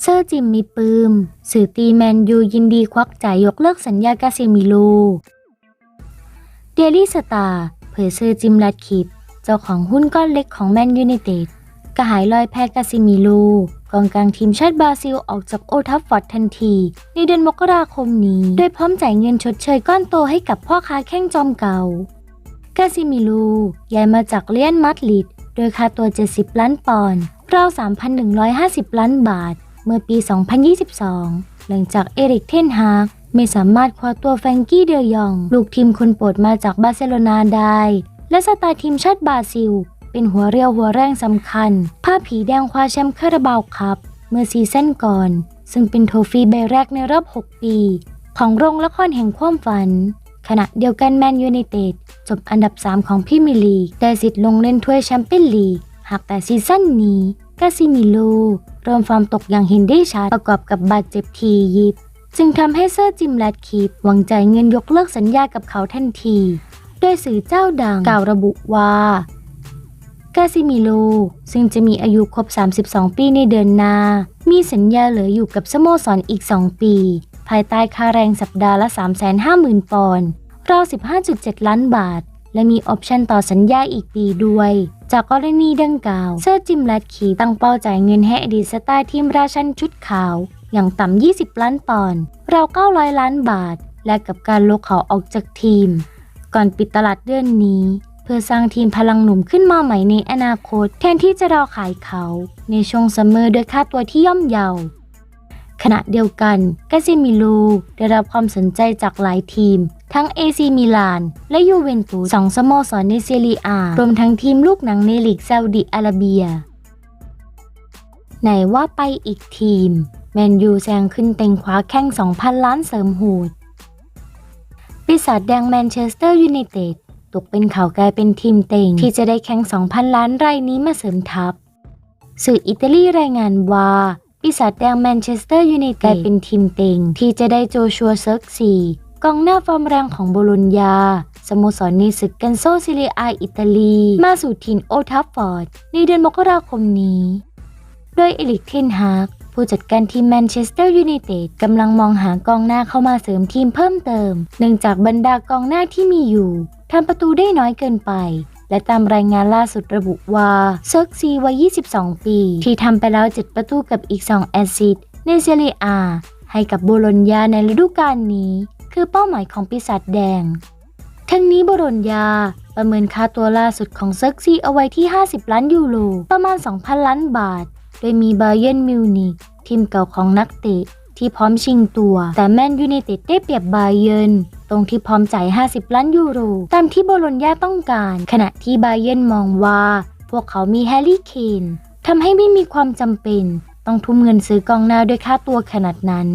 เซอร์จิมมีปืม สื่อตีแมนยูยินดีควักจ่ายยกเลิกสัญญากาเซมิโล เดลี่สตาร์เผยเซอร์จิมลัดคิด เจ้าของหุ้นก้อนเล็กของแมนยูไนเต็ดกระหายลอยแพ้กาซิมิโล กองกลางทีมชาติบราซิลออกจากโอทัฟฟอร์ดทันที ในเดือนมกราคมนี้ โดยพร้อมจ่ายเงินชดเชยก้อนโตให้กับพ่อค้าแข้งจอมเก่ากาซิมิโลย้ายมาจากเลียนมาดริดโดยค่าตัว 70 ล้านปอนด์ ราว 3,150 ล้านบาท เมื่อปี 2022 หลังจากเอริกเทนฮากไม่สามารถคว้าตัวแฟรงกี้เดยอง ลูกทีมคนโปรดมาจากบาร์เซโลนาได้ และสตาร์ทีมชาติบราซิล เป็นหัวเรียวหัวแรงสำคัญ ผ้าผีแดงคว้าแชมป์คาราบาวคัพเมื่อซีซั่นก่อน ซึ่งเป็นโทฟี่ใบแรกในรอบ 6 ปี ของโรงละครแห่งความฝัน ขณะเดียวกันแมนยูไนเต็ดจบอันดับ 3 ของพรีเมียร์ลีกแต่สิทธิ์ลงเล่นถ้วยแชมเปี้ยนลีกหากแต่ซีซั่นนี้ กาซิมิโลเริ่มฟอร์มตกอย่างเห็นได้ชัดประกอบกับบาดเจ็บทียิบ จึงทำให้เซอร์จิมแรดคีปหวังใจเงินยกเลิกสัญญากับเขาทันที โดยสื่อเจ้าดังกล่าวระบุว่ากาซิมิโล ซึ่งจะมีอายุครบ 32 ปีในเดือนหน้า มีสัญญาเหลืออยู่กับสโมสรอีก 2 ปี ภายใต้ค่าแรงสัปดาห์ละ 350,000 ปอนด์ราว15.7 ล้านบาท และมีออปชันต่อสัญญาอีกปีด้วย จากกรณีดังกล่าว เซอร์จิมแรดคีตั้งเป้าจ่ายเงินให้อดีตสตาร์ทีมราชันชุดขาว อย่างต่ำ 20 ล้านปอนด์ราว900 ล้านบาท และกับการลกเขาออกจากทีม ก่อนปิดตลาดเดือนนี้ เพื่อสร้างทีมพลังหนุ่มขึ้นมาใหม่ในอนาคต แทนที่จะรอขายเขา ในช่วงซัมเมอร์ด้วยค่าตัวที่ย่อมเยาขณะเดียวกันกาซิมิโลได้รับความสนใจจากหลายทีม ทั้ง AC มิลาน และยูเวนตุสสองสโมสรในเซเรียอารวมทั้งทีมลูกหนังในลีกซาอุดิอาระเบีย ไหนว่าไปอีกทีม แมนยูแซงขึ้นเต็งคว้าแข้ง 2,000 ล้านเสริมหูดปีศาจแดงแมนเชสเตอร์ยูไนเต็ดตกเป็นข่าวกลายเป็นทีมเต็ง ที่จะได้แข้ง2,000 ล้านรายนี้มาเสริมทัพ สื่ออิตาลีรายงานว่าปีศาจแดงแมนเชสเตอร์ยูไนเต็ดกลายเป็นทีมเต็ง ที่จะได้โจชัวเซิร์กซี กองหน้าฟอร์มแรงของโบโลญญา สโมสรในศึกกันโซซิเลียอาอิตาลี มาสู่ทีมโอทัฟฟอร์ด ในเดือนมกราคมนี้ โดยเอลิกเทนฮากผู้จัดการทีมแมนเชสเตอร์ยูไนเต็ดกำลังมองหากองหน้าเข้ามาเสริมทีมเพิ่มเติม เนื่องจากบรรดากองหน้าที่มีอยู่ทำประตูได้น้อยเกินไป และตามรายงานล่าสุดระบุว่าเซิร์กซีวัย 22 ปี ที่ทำไปแล้ว 7 ประตูกับอีก 2 แอสซิสต์ในเซเรียอาให้กับโบโลญญาในฤดูกาลนี้ คือเป้าหมายของปีศาจแดง ทั้งนี้บโลญญาประเมินค่าตัวล่าสุดของเซิร์กซี่เอาไว้ที่ 50 ล้านยูโร ประมาณ 2,000 ล้านบาท โดยมีบาเยินมิวนิกทีมเก่าของนักเตะที่พร้อมชิงตัว แต่แมนยูไนเต็ดได้เปรียบบาเยินตรงที่พร้อมจ่าย 50 ล้านยูโร ตามที่โบโลญญาต้องการ ขณะที่บาเยินมองว่า พวกเขามีแฮร์รี่เคนทำให้ไม่มีความจำเป็น ต้องทุ่มเงินซื้อกองหน้าด้วยค่าตัวขนาดนั้น